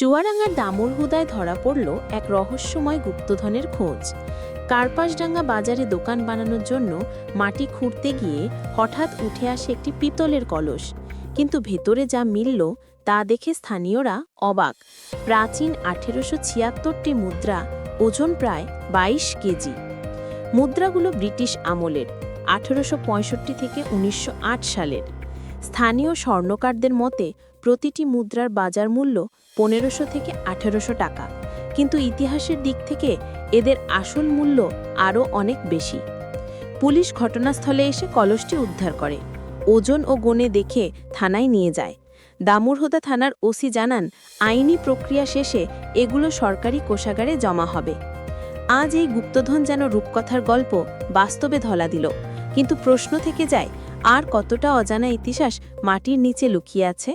চুয়াডাঙ্গার দামুরহুদায় ধরা পড়ল এক রহস্যময় গুপ্তধনের খোঁজ। কার্পাসডাঙ্গা বাজারে দোকান বানানোর জন্য মাটি খুঁড়তে গিয়ে হঠাৎ উঠে আসে একটি পিতলের কলস। কিন্তু ভেতরে যা মিলল তা দেখে স্থানীয়রা অবাক। প্রাচীন আঠেরোশো ছিয়াত্তরটি মুদ্রা, ওজন প্রায় ২২ কেজি। মুদ্রাগুলো ব্রিটিশ আমলের, আঠেরোশো পঁয়ষট্টি থেকে উনিশশো আট সালের। স্থানীয় স্বর্ণকারদের মতে, প্রতিটি মুদ্রার বাজার মূল্য পনেরোশো থেকে আঠেরোশো টাকা। কিন্তু ইতিহাসের দিক থেকে এদের আসল মূল্য আরও অনেক বেশি। পুলিশ ঘটনাস্থলে এসে কলসটি উদ্ধার করে। ওজন ও গণে দেখে থানায় নিয়ে যায়। দামুরহোদা থানার ওসি জানান, আইনি প্রক্রিয়া শেষে এগুলো সরকারি কোষাগারে জমা হবে। আজ এই গুপ্তধন যেন রূপকথার গল্প বাস্তবে ধলা দিল। কিন্তু প্রশ্ন থেকে যায় আর কতটা অজানা ইতিহাস মাটির নিচে লুকিয়ে আছে?